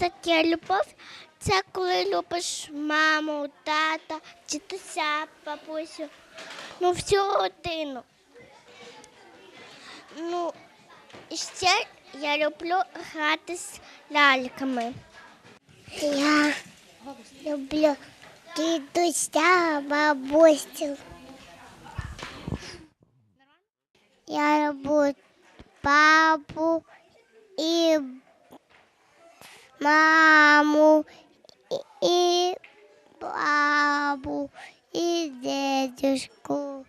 таке любов? Це коли любиш маму, тата, дідуся, бабусю, ну всю родину. Ну, і ще я люблю грати з ляльками. Я люблю дідуся, бабусю. Я люблю папу і маму, і, і бабу, і дедушку.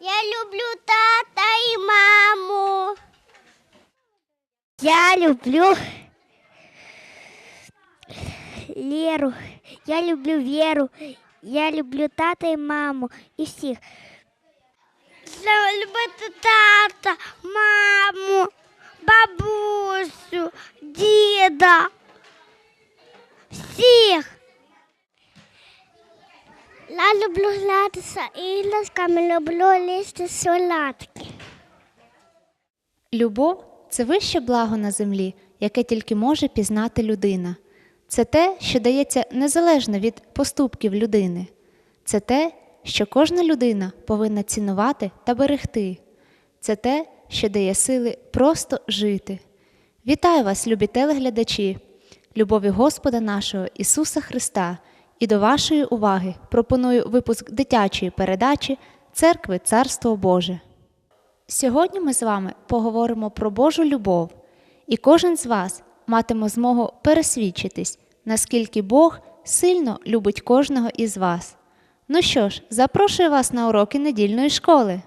Я люблю тата і маму. Я люблю Леру. Я люблю Веру. Я люблю тата і маму і всіх. Я любити тата, маму, Бабусю, діда. Всіх. Я люблю гратися іграшками, люблю лізти солодкі. Любов це вище благо на землі, яке тільки може пізнати людина. Це те, що дається незалежно від поступків людини. Це те, що кожна людина повинна цінувати та берегти. Це те, що дає сили просто жити. Вітаю вас, любі телеглядачі, любові Господа нашого Ісуса Христа, і до вашої уваги пропоную випуск дитячої передачі Церкви Царство Боже. Сьогодні ми з вами поговоримо про Божу любов, і кожен з вас матиме змогу пересвідчитись, наскільки Бог сильно любить кожного із вас. Ну що ж, запрошую вас на уроки недільної школи.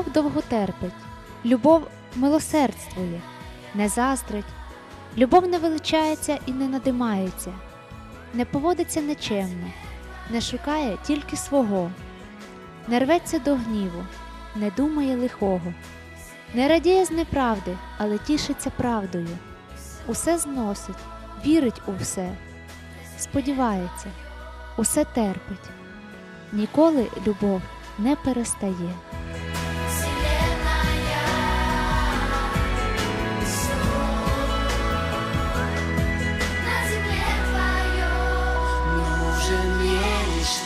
Любов довго терпить, любов милосердствує, не заздрить, любов не величається і не надимається, не поводиться нечемно, не шукає тільки свого, не рветься до гніву, не думає лихого, не радіє з неправди, але тішиться правдою, усе зносить, вірить у все, сподівається, усе терпить. Ніколи любов не перестає.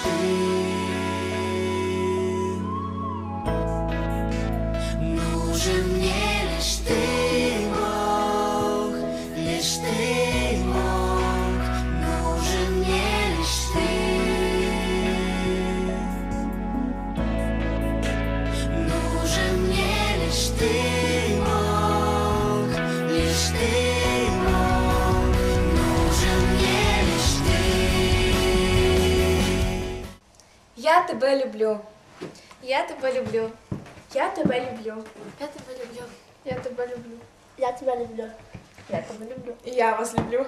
You. Люблю. Я тебе люблю. Я тебе люблю. Я тебе люблю. Я тебе люблю. Я тебе люблю. Я тебе люблю. Я вас люблю.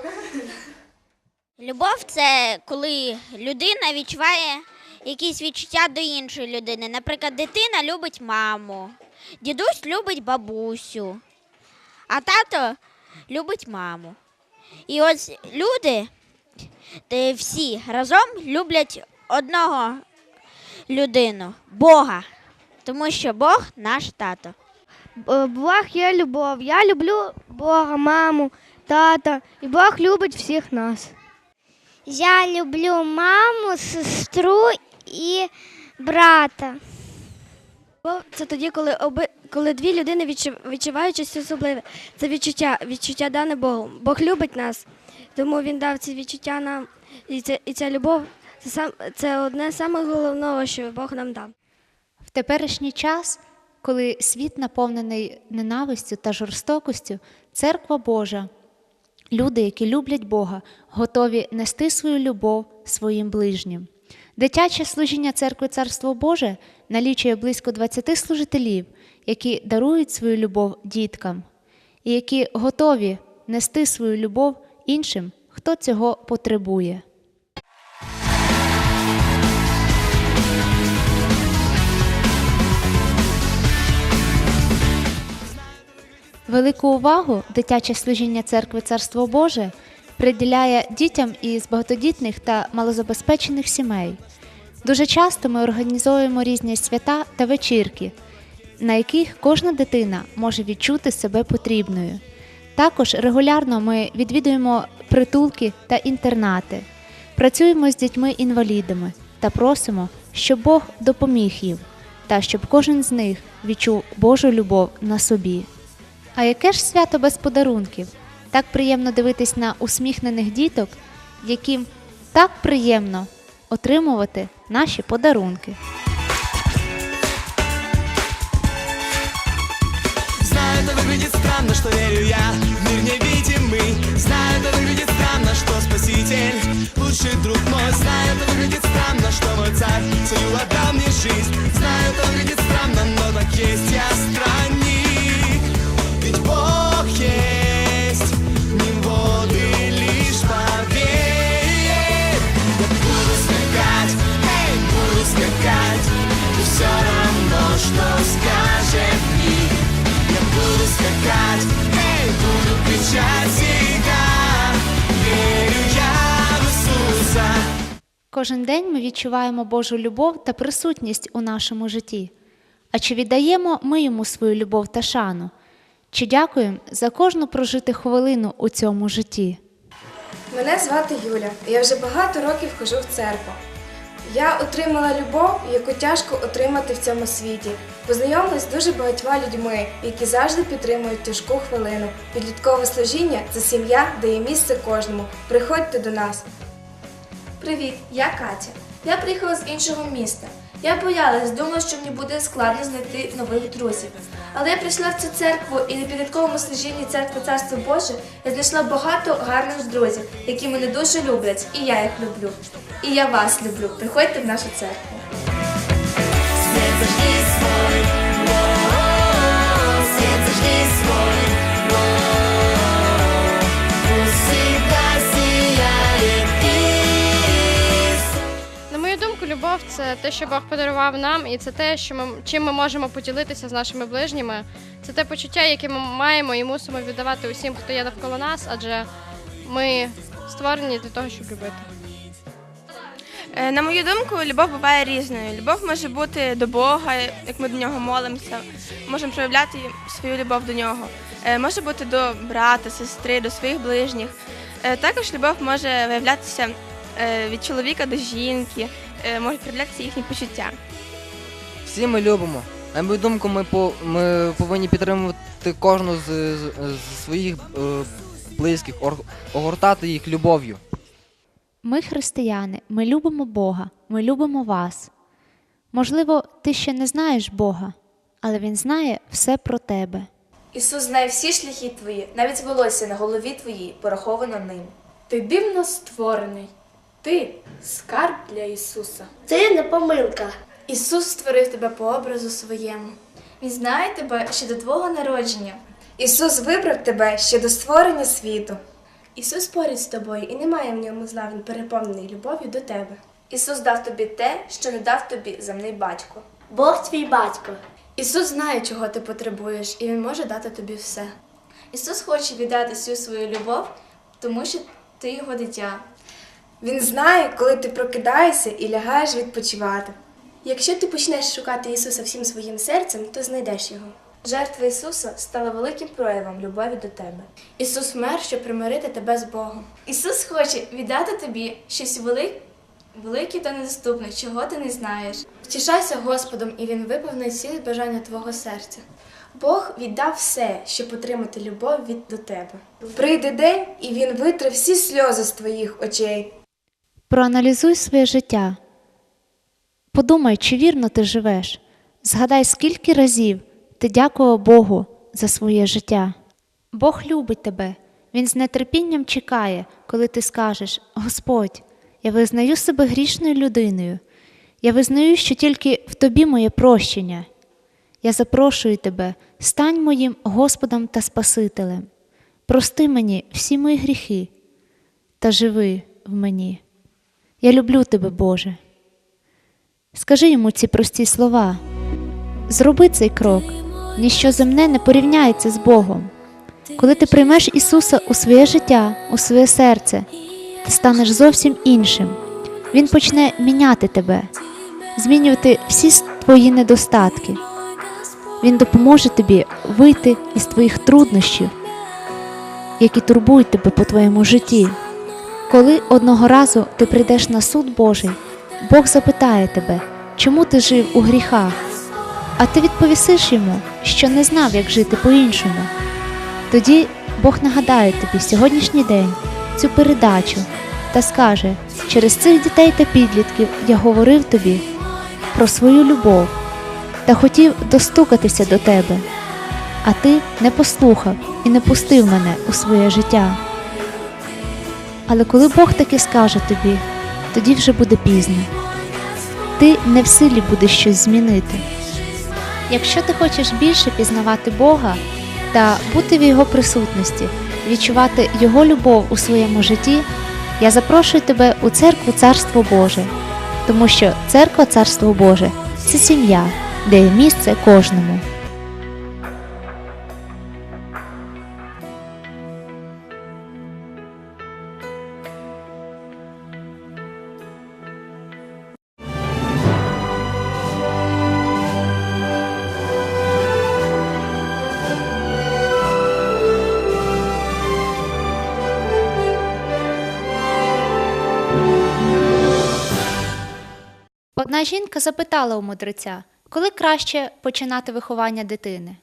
Любов це коли людина відчуває якісь відчуття до іншої людини. Наприклад, дитина любить маму, дідусь любить бабусю, а тато любить маму. І ось люди всі разом люблять одного людину Бога, тому що Бог наш тато. Бог є любов. Я люблю Бога, маму, тата. І Бог любить всіх нас. Я люблю маму, сестру і брата. Це тоді, коли оби, коли дві людини відчувають щось особливе. Це відчуття, відчуття дане Богу. Бог любить нас, тому він дав ці відчуття нам. І, це, і ця любов це, одне з самих головного, що Бог нам дав. В теперішній час, коли світ наповнений ненавистю та жорстокостю, церква Божа, люди, які люблять Бога, готові нести свою любов своїм ближнім. Дитяче служіння церкви Царство Боже налічує близько 20 служителів, які дарують свою любов діткам, і які готові нести свою любов іншим, хто цього потребує. Велику увагу дитяче служіння церкви Царство Боже приділяє дітям із багатодітних та малозабезпечених сімей. Дуже часто ми організовуємо різні свята та вечірки, на яких кожна дитина може відчути себе потрібною. Також регулярно ми відвідуємо притулки та інтернати, працюємо з дітьми-інвалідами та просимо, щоб Бог допоміг їм та щоб кожен з них відчув Божу любов на собі. А яке ж свято без подарунків? Так приємно дивитись на усміхнених діток, яким так приємно отримувати наші подарунки. Знаю, это выглядит странно, что верю я в мир невидимый Знаю, это выглядит странно, что спаситель лучший друг мой Знаю, это выглядит странно, что мой царь свою отдал мне жизнь Знаю, это выглядит странно, но так есть я странник Скакать, эй, буду кричать всегда Верю я в Иисуса Кожен день ми відчуваємо Божу любов та присутність у нашому житті. А чи віддаємо ми йому свою любов та шану? Чи дякуємо за кожну прожиту хвилину у цьому житті? Мене звати Юля, і я вже багато років хожу в церкву. Я отримала любов, яку тяжко отримати в цьому світі. Познайомилась з дуже багатьма людьми, які завжди підтримують тяжку хвилину. Підліткове служіння це сім'я, де є місце кожному. Приходьте до нас. Привіт, я Катя. Я приїхала з іншого міста. Я боялась, думала, що мені буде складно знайти нових друзів. Але я прийшла в цю церкву і на підлітковому служінні церкви Царство Боже я знайшла багато гарних друзів, які мене дуже люблять, і я їх люблю. І я вас люблю. Приходьте в нашу церкву. Свет зажги свой, любов це те, що Бог подарував нам, і це те, що ми чим ми можемо поділитися з нашими ближніми. Це те почуття, яке ми маємо і мусимо віддавати усім, хто є навколо нас, адже ми створені для того, щоб любити. Е, На мою думку, любов буває різною. Любов може бути до Бога, як ми до нього молимося, можемо проявляти свою любов до нього. Е, Може бути до брата, сестри, до своїх ближніх. Е, Також любов може виявлятися від чоловіка до жінки, е, можуть проявлятися їхні почуття. Всі ми любимо. На мою думку, ми, по, ми повинні підтримувати кожну з, з, з своїх е, близьких, ор- огортати їх любов'ю. Ми християни, ми любимо Бога, ми любимо вас. Можливо, ти ще не знаєш Бога, але Він знає все про тебе. Ісус знає всі шляхи твої, навіть волосся на голові твоїй пораховано ним. Ти дивно створений. Ти скарб для Ісуса. Це не помилка. Ісус створив тебе по образу своєму. Він знає тебе ще до твого народження. Ісус вибрав тебе ще до створення світу. Ісус поряд з тобою і немає в ньому зла, він переповнений любов'ю до тебе. Ісус дав тобі те, що не дав тобі земний батько. Бог твій батько. Ісус знає, чого ти потребуєш, і Він може дати тобі все. Ісус хоче віддати всю свою любов, тому що ти його дитя. Він знає, коли ти прокидаєшся і лягаєш відпочивати. Якщо ти почнеш шукати Ісуса всім своїм серцем, то знайдеш його. Жертва Ісуса стала великим проявом любові до тебе. Ісус вмер, щоб примирити тебе з Богом. Ісус хоче віддати тобі щось велике, велике та недоступне, чого ти не знаєш. Втішайся Господом, і Він виповнить всі бажання твого серця. Бог віддав все, щоб отримати любов від до тебе. Прийде день, і Він витре всі сльози з твоїх очей. Проаналізуй своє життя. Подумай, чи вірно ти живеш. Згадай, скільки разів ти дякував Богу за своє життя. Бог любить тебе. Він з нетерпінням чекає, коли ти скажеш: Господь, я визнаю себе грішною людиною. Я визнаю, що тільки в тобі моє прощення. Я запрошую тебе, стань моїм Господом та Спасителем. Прости мені всі мої гріхи та живи в мені. Я люблю тебе, Боже. Скажи йому ці прості слова. Зроби цей крок. Ніщо земне не порівняється з Богом. Коли ти приймеш Ісуса у своє життя, у своє серце, ти станеш зовсім іншим. Він почне міняти тебе, змінювати всі твої недостатки. Він допоможе тобі вийти із твоїх труднощів, які турбують тебе по твоєму житті. Коли одного разу ти прийдеш на суд Божий, Бог запитає тебе, чому ти жив у гріхах, а ти відповісиш йому, що не знав, як жити по-іншому. Тоді Бог нагадає тобі сьогоднішній день цю передачу та скаже: через цих дітей та підлітків я говорив тобі про свою любов та хотів достукатися до тебе, а ти не послухав і не пустив мене у своє життя. Але коли Бог таки скаже тобі, тоді вже буде пізно. Ти не в силі будеш щось змінити. Якщо ти хочеш більше пізнавати Бога та бути в Його присутності, відчувати Його любов у своєму житті, я запрошую тебе у церкву Царство Боже, тому що церква Царство Боже це сім'я, де є місце кожному. Одна жінка запитала у мудреця, коли краще починати виховання дитини.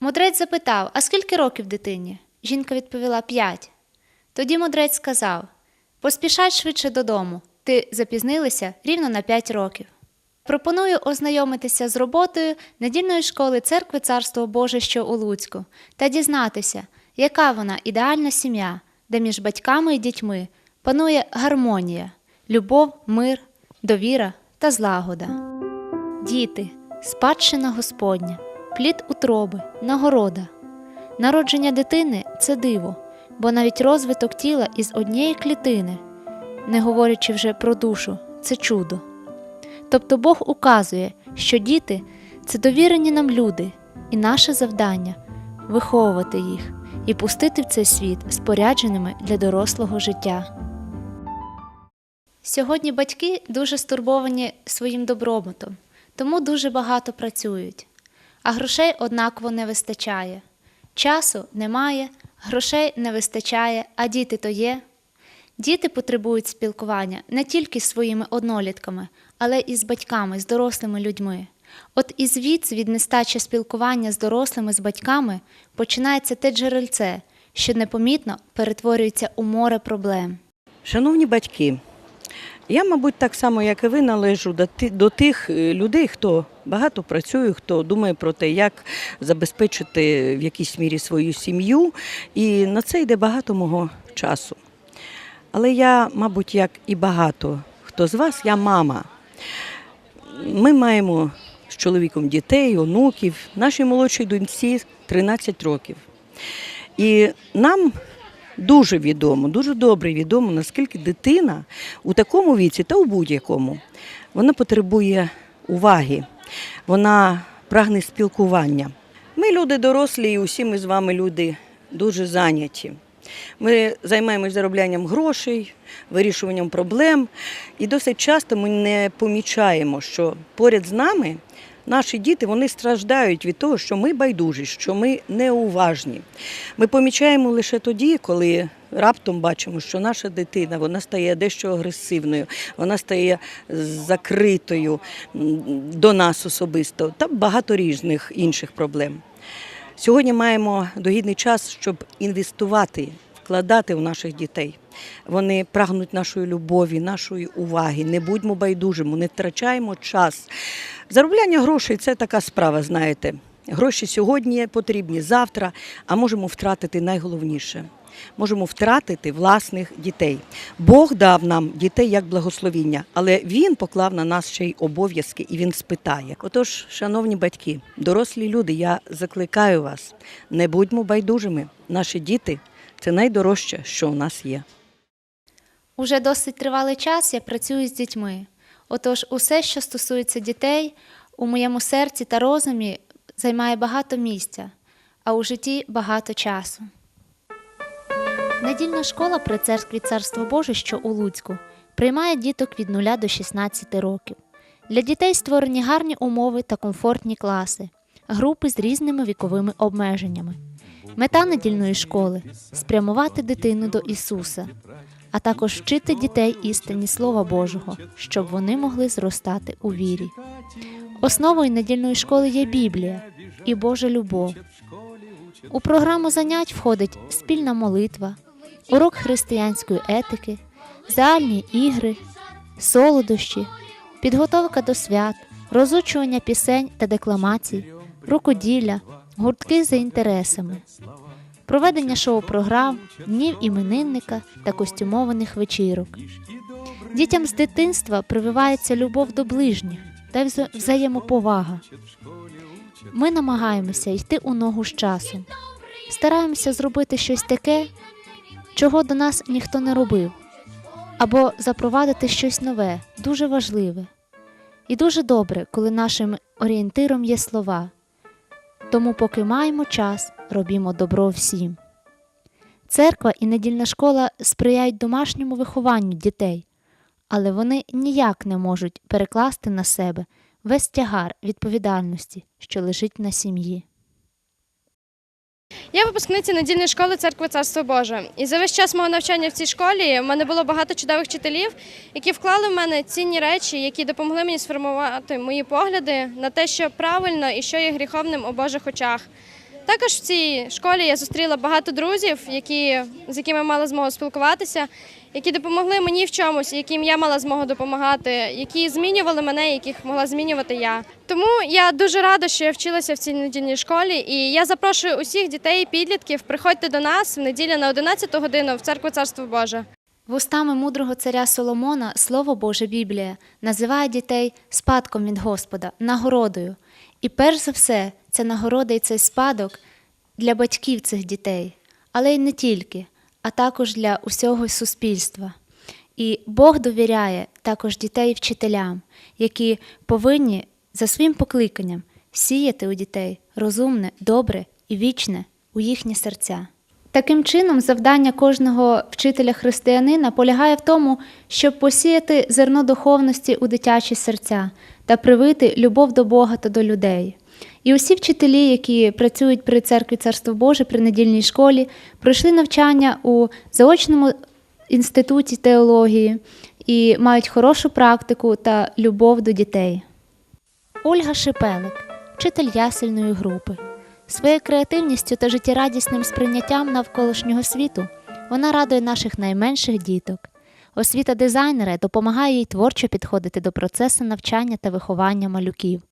Мудрець запитав, а скільки років дитині? Жінка відповіла п'ять. Тоді мудрець сказав: Поспішай швидше додому, ти запізнилася рівно на п'ять років. Пропоную ознайомитися з роботою недільної школи церкви Царство Боже, що у Луцьку, та дізнатися, яка вона ідеальна сім'я, де між батьками і дітьми панує гармонія, любов, мир, довіра та злагода. Діти, спадщина Господня, плід утроби, нагорода. Народження дитини це диво, бо навіть розвиток тіла із однієї клітини, не говорячи вже про душу, це чудо. Тобто Бог указує, що діти це довірені нам люди, і наше завдання виховувати їх і пустити в цей світ спорядженими для дорослого життя. Сьогодні батьки дуже стурбовані своїм добробутом, тому дуже багато працюють, а грошей однаково не вистачає. Часу немає, грошей не вистачає, а діти то є. Діти потребують спілкування не тільки з своїми однолітками, але і з батьками, з дорослими людьми. От і звідси від нестачі спілкування з дорослими, з батьками починається те джерельце, що непомітно перетворюється у море проблем. Шановні батьки, я, мабуть, так само, як і ви, належу до тих е, людей, хто багато працює, хто думає про те, як забезпечити в якійсь мірі свою сім'ю. І на це йде багато мого часу. Але я, мабуть, як і багато хто з вас, я мама. Ми маємо з чоловіком дітей, онуків, нашій молодшій доньці 13 років. І нам Дуже відомо, дуже добре відомо, наскільки дитина у такому віці та у будь-якому вона потребує уваги, вона прагне спілкування. Ми люди дорослі, і усі ми з вами люди дуже зайняті. Ми займаємось зароблянням грошей, вирішуванням проблем, і досить часто ми не помічаємо, що поряд з нами наші діти вони страждають від того, що ми байдужі, що ми неуважні. Ми помічаємо лише тоді, коли раптом бачимо, що наша дитина вона стає дещо агресивною, вона стає закритою до нас особисто та багато різних інших проблем. Сьогодні маємо догідний час, щоб інвестувати, вкладати в наших дітей. Вони прагнуть нашої любові, нашої уваги. Не будьмо байдужими, не втрачаємо час. Заробляння грошей це така справа, знаєте. Гроші сьогодні потрібні, завтра, а можемо втратити найголовніше. Можемо втратити власних дітей. Бог дав нам дітей як благословіння, але Він поклав на нас ще й обов'язки і Він спитає. Отож, шановні батьки, дорослі люди, я закликаю вас, не будьмо байдужими. Наші діти це найдорожче, що у нас є. Уже досить тривалий час я працюю з дітьми. Отож, усе, що стосується дітей, у моєму серці та розумі займає багато місця, а у житті багато часу. Недільна школа при церкві Царство Боже, що у Луцьку, приймає діток від 0 до 16 років. Для дітей створені гарні умови та комфортні класи, групи з різними віковими обмеженнями. Мета недільної школи спрямувати дитину до Ісуса, а також вчити дітей істині Слова Божого, щоб вони могли зростати у вірі. Основою недільної школи є Біблія і Божа любов. У програму занять входить спільна молитва, урок християнської етики, загальні ігри, солодощі, підготовка до свят, розучування пісень та декламацій, рукоділля, гуртки за інтересами, проведення шоу-програм, днів іменинника та костюмованих вечірок. Дітям з дитинства прививається любов до ближніх та вза- взаємоповага. Ми намагаємося йти у ногу з часом, стараємося зробити щось таке, чого до нас ніхто не робив, або запровадити щось нове, дуже важливе. І дуже добре, коли нашим орієнтиром є слова. Тому, поки маємо час, робімо добро всім. Церква і недільна школа сприяють домашньому вихованню дітей, але вони ніяк не можуть перекласти на себе весь тягар відповідальності, що лежить на сім'ї. Я випускниця недільної школи церкви Царство Боже. І за весь час мого навчання в цій школі в мене було багато чудових вчителів, які вклали в мене цінні речі, які допомогли мені сформувати мої погляди на те, що правильно і що є гріховним у Божих очах. Також в цій школі я зустріла багато друзів, які, з якими мала змогу спілкуватися, які допомогли мені в чомусь, яким я мала змогу допомагати, які змінювали мене, яких могла змінювати я. Тому я дуже рада, що я вчилася в цій недільній школі, і я запрошую усіх дітей підлітків приходьте до нас в неділю на 11 годину в церкву Царство Боже. Вустами мудрого царя Соломона Слово Боже Біблія називає дітей спадком від Господа, нагородою. І перш за все, це нагорода і цей спадок для батьків цих дітей, але й не тільки, а також для усього суспільства. І Бог довіряє також дітей вчителям, які повинні за своїм покликанням сіяти у дітей розумне, добре і вічне у їхні серця. Таким чином, завдання кожного вчителя християнина полягає в тому, щоб посіяти зерно духовності у дитячі серця та привити любов до Бога та до людей. І усі вчителі, які працюють при церкві Царство Боже при недільній школі, пройшли навчання у заочному інституті теології і мають хорошу практику та любов до дітей. Ольга Шипелик, вчитель ясельної групи. Своєю креативністю та життєрадісним сприйняттям навколишнього світу вона радує наших найменших діток. Освіта дизайнера допомагає їй творчо підходити до процесу навчання та виховання малюків.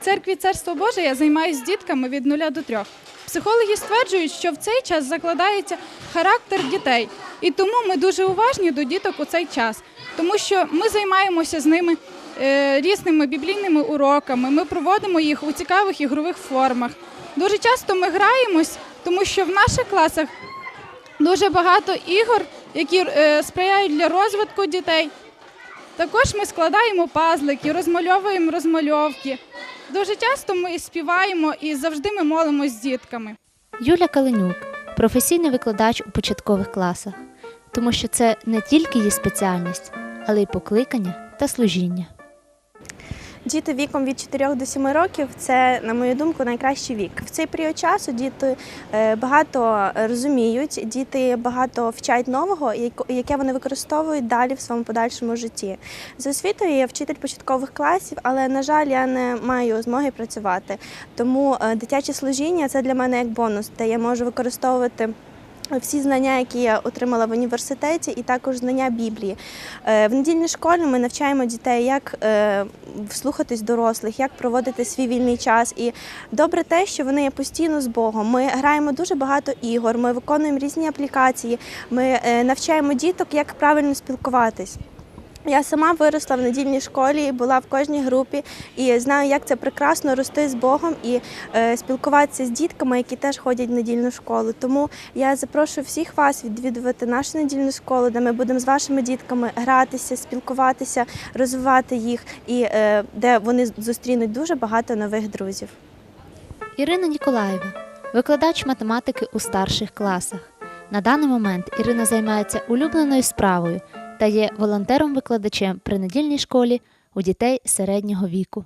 В церкві Царство Боже я займаюся з дітками від 0 до 3. Психологи стверджують, що в цей час закладається характер дітей, і тому ми дуже уважні до діток у цей час, тому що ми займаємося з ними е, різними біблійними уроками. Ми проводимо їх у цікавих ігрових формах. Дуже часто ми граємось, тому що в наших класах дуже багато ігор, які е, сприяють для розвитку дітей. Також ми складаємо пазлики, розмальовуємо розмальовки. Дуже часто ми співаємо і завжди ми молимось з дітками. Юля Каленюк професійний викладач у початкових класах, тому що це не тільки її спеціальність, але й покликання та служіння. Діти віком від 4 до 7 років це, на мою думку, найкращий вік. В цей період часу діти е, багато розуміють, діти багато вчать нового, яке вони використовують далі в своєму подальшому житті. За освітою я вчитель початкових класів, але на жаль, я не маю змоги працювати. Тому е, дитяче служіння це для мене як бонус, де я можу використовувати. Всі знання, які я отримала в університеті, і також знання Біблії. Е, В недільній школі ми навчаємо дітей, як вслухатись дорослих, як проводити свій вільний час. І добре те, що вони є постійно з Богом. Ми граємо дуже багато ігор, ми виконуємо різні аплікації, ми е, навчаємо діток, як правильно спілкуватись. Я сама виросла в недільній школі, була в кожній групі і знаю, як це прекрасно рости з Богом і е, спілкуватися з дітками, які теж ходять в недільну школу. Тому я запрошую всіх вас відвідувати нашу недільну школу, де ми будемо з вашими дітками гратися, спілкуватися, розвивати їх, і е, де вони зустрінуть дуже багато нових друзів. Ірина Ніколаєва, викладач математики у старших класах. На даний момент Ірина займається улюбленою справою та є волонтером-викладачем при недільній школі у дітей середнього віку.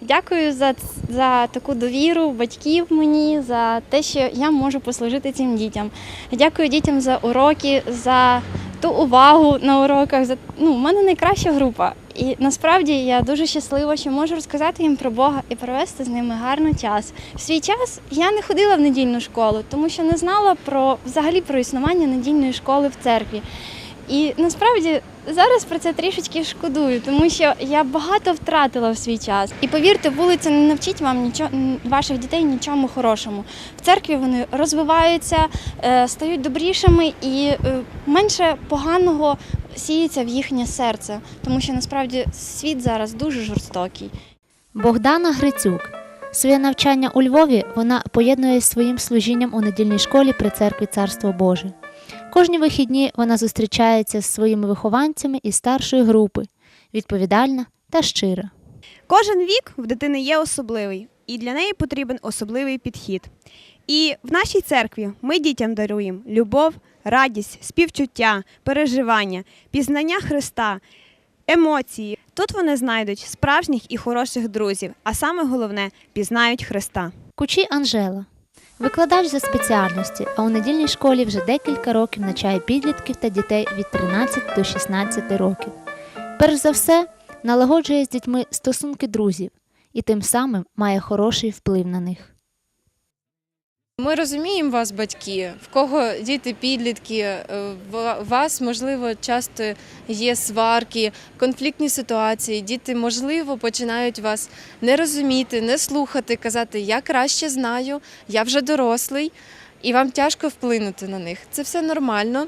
Дякую за, за таку довіру батьків мені, за те, що я можу послужити цим дітям. Дякую дітям за уроки, за ту увагу на уроках. За, ну, у мене найкраща група. І насправді я дуже щаслива, що можу розказати їм про Бога і провести з ними гарний час. В свій час я не ходила в недільну школу, тому що не знала про взагалі про існування недільної школи в церкві. І насправді зараз про це трішечки шкодую, тому що я багато втратила в свій час. І повірте, вулиця не навчить вам нічого ваших дітей нічому хорошому. В церкві вони розвиваються, е, стають добрішими і е, менше поганого сіється в їхнє серце, тому що насправді світ зараз дуже жорстокий. Богдана Грицюк. Своє навчання у Львові вона поєднує з своїм служінням у недільній школі при церкві Царство Боже. Кожні вихідні вона зустрічається з своїми вихованцями із старшої групи, відповідальна та щира. Кожен вік в дитини є особливий, і для неї потрібен особливий підхід. І в нашій церкві ми дітям даруємо любов, радість, співчуття, переживання, пізнання Христа, емоції. Тут вони знайдуть справжніх і хороших друзів, а саме головне пізнають Христа. Кучі Анжела. Викладач за спеціальності, а у недільній школі вже декілька років навчає підлітків та дітей від 13 до 16 років. Перш за все, налагоджує з дітьми стосунки друзів і тим самим має хороший вплив на них. Ми розуміємо вас, батьки, в кого діти підлітки, е, в вас, можливо, часто є сварки, конфліктні ситуації. Діти, можливо, починають вас не розуміти, не слухати, казати Я краще знаю, я вже дорослий, і вам тяжко вплинути на них. Це все нормально.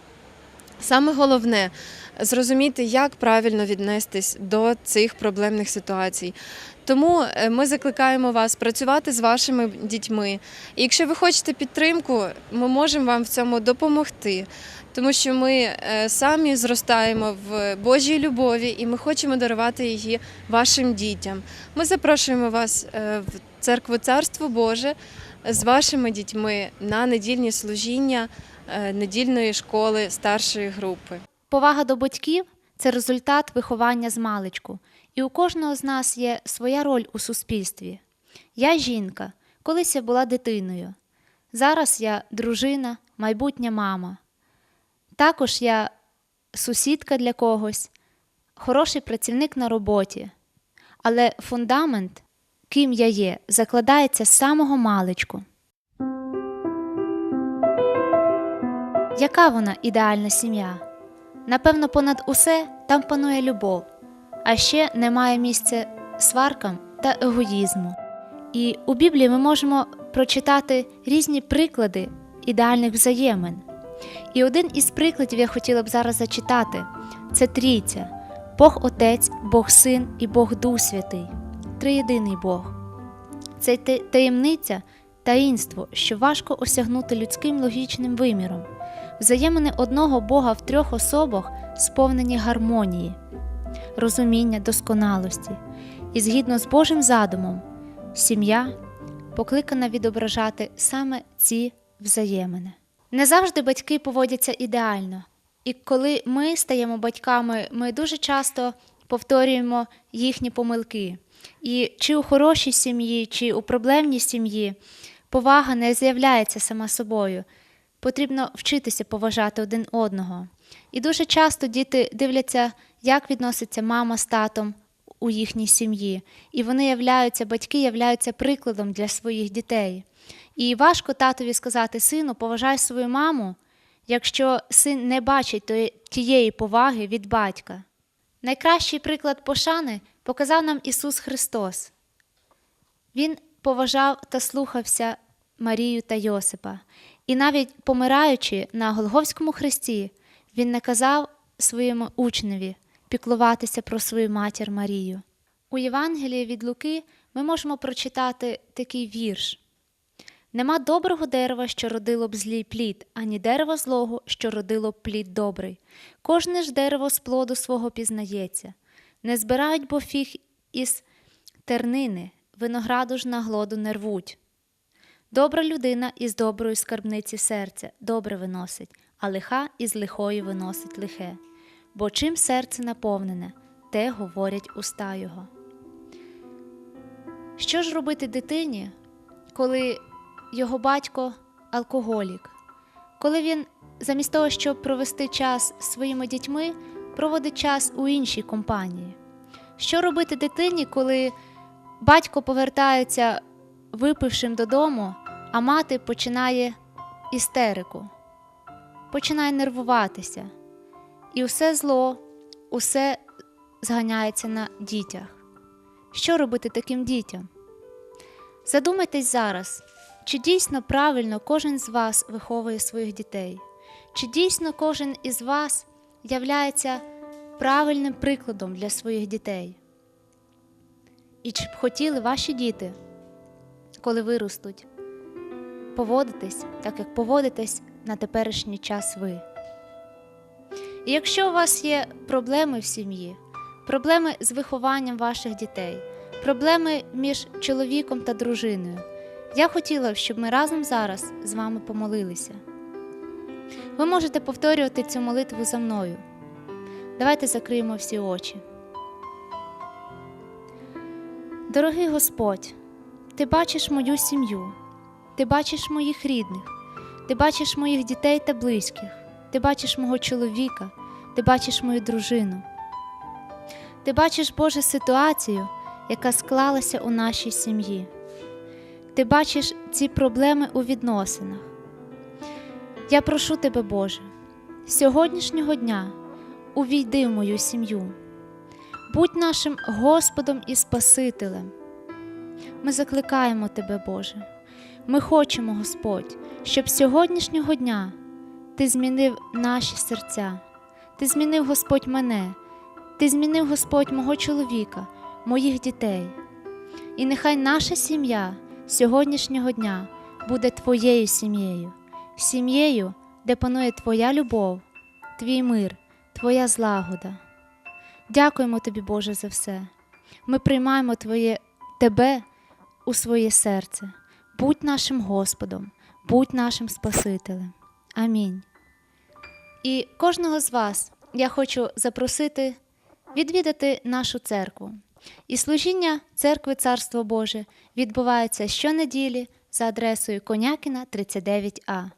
Саме головне зрозуміти, як правильно віднестись до цих проблемних ситуацій. Тому е, ми закликаємо вас працювати з вашими дітьми. І якщо ви хочете підтримку, ми можемо вам в цьому допомогти, тому що ми е, самі зростаємо в Божій любові і ми хочемо дарувати її вашим дітям. Ми запрошуємо вас е, в церкву Царство Боже з вашими дітьми на недільні служіння недільної школи старшої групи. Повага до батьків це результат виховання з маличку, і у кожного з нас є своя роль у суспільстві. Я жінка, колись я була дитиною. Зараз я дружина, майбутня мама. Також я сусідка для когось, хороший працівник на роботі. Але фундамент, ким я є, закладається з самого маличку. Яка вона ідеальна сім'я? Напевно, понад усе там панує любов, а ще немає місця сваркам та егоїзму. І у Біблії ми можемо прочитати різні приклади ідеальних взаємин. І один із прикладів я хотіла б зараз зачитати це трійця Бог Отець, Бог Син і Бог Дух Святий, триєдиний Бог. Це таємниця, таїнство, що важко осягнути людським логічним виміром. Взаємини одного Бога в трьох особах сповнені гармонії, розуміння, досконалості. І згідно з Божим задумом, сім'я покликана відображати саме ці взаємини. Не завжди батьки поводяться ідеально, і коли ми стаємо батьками, ми дуже часто повторюємо їхні помилки. І чи у хорошій сім'ї, чи у проблемній сім'ї повага не з'являється сама собою. Потрібно вчитися поважати один одного. І дуже часто діти дивляться, як відноситься мама з татом у їхній сім'ї. І вони являються, батьки являються прикладом для своїх дітей. І важко татові сказати сину, поважай свою маму, якщо син не бачить тієї поваги від батька. Найкращий приклад пошани показав нам Ісус Христос. Він поважав та слухався Марію та Йосипа. І навіть помираючи на Голговському хресті, він наказав своєму учневі піклуватися про свою матір Марію. У Євангелії від Луки ми можемо прочитати такий вірш. Нема доброго дерева, що родило б злий плід, ані дерева злого, що родило б плід добрий. Кожне ж дерево з плоду свого пізнається. Не збирають бо фіг із тернини, винограду ж на глоду не рвуть. Добра людина із доброї скарбниці серця добре виносить, а лиха із лихої виносить лихе. Бо чим серце наповнене, те говорять уста його. Що ж робити дитині, коли його батько алкоголік, коли він замість того, щоб провести час з своїми дітьми, проводить час у іншій компанії? Що робити дитині, коли батько повертається випившим додому, а мати починає істерику, починає нервуватися, і усе зло, усе зганяється на дітях. Що робити таким дітям? Задумайтесь зараз, чи дійсно правильно кожен з вас виховує своїх дітей, чи дійсно кожен із вас являється правильним прикладом для своїх дітей? І чи б хотіли ваші діти, коли виростуть, поводитись так, як поводитесь на теперішній час ви? Якщо у вас є проблеми в сім'ї, проблеми з вихованням ваших дітей, проблеми між чоловіком та дружиною, я хотіла б, щоб ми разом зараз з вами помолилися. Ви можете повторювати цю молитву за мною. Давайте закриємо всі очі. Дорогий Господь, Ти бачиш мою сім'ю, Ти бачиш моїх рідних, Ти бачиш моїх дітей та близьких, Ти бачиш мого чоловіка, Ти бачиш мою дружину. Ти бачиш, Боже, ситуацію, яка склалася у нашій сім'ї. Ти бачиш ці проблеми у відносинах. Я прошу тебе, Боже, сьогоднішнього дня увійди в мою сім'ю. Будь нашим Господом і Спасителем. Ми закликаємо Тебе, Боже. Ми хочемо, Господь, щоб з сьогоднішнього дня Ти змінив наші серця, Ти змінив Господь мене, Ти змінив Господь мого чоловіка, моїх дітей. І нехай наша сім'я сьогоднішнього дня буде Твоєю сім'єю, сім'єю, де панує Твоя любов, Твій мир, Твоя злагода. Дякуємо тобі, Боже, за все. Ми приймаємо Твоє Тебе у своє серце. Будь нашим Господом, будь нашим Спасителем. Амінь. І кожного з вас я хочу запросити відвідати нашу церкву. І служіння церкви Царство Боже відбувається щонеділі за адресою Конякіна 39А.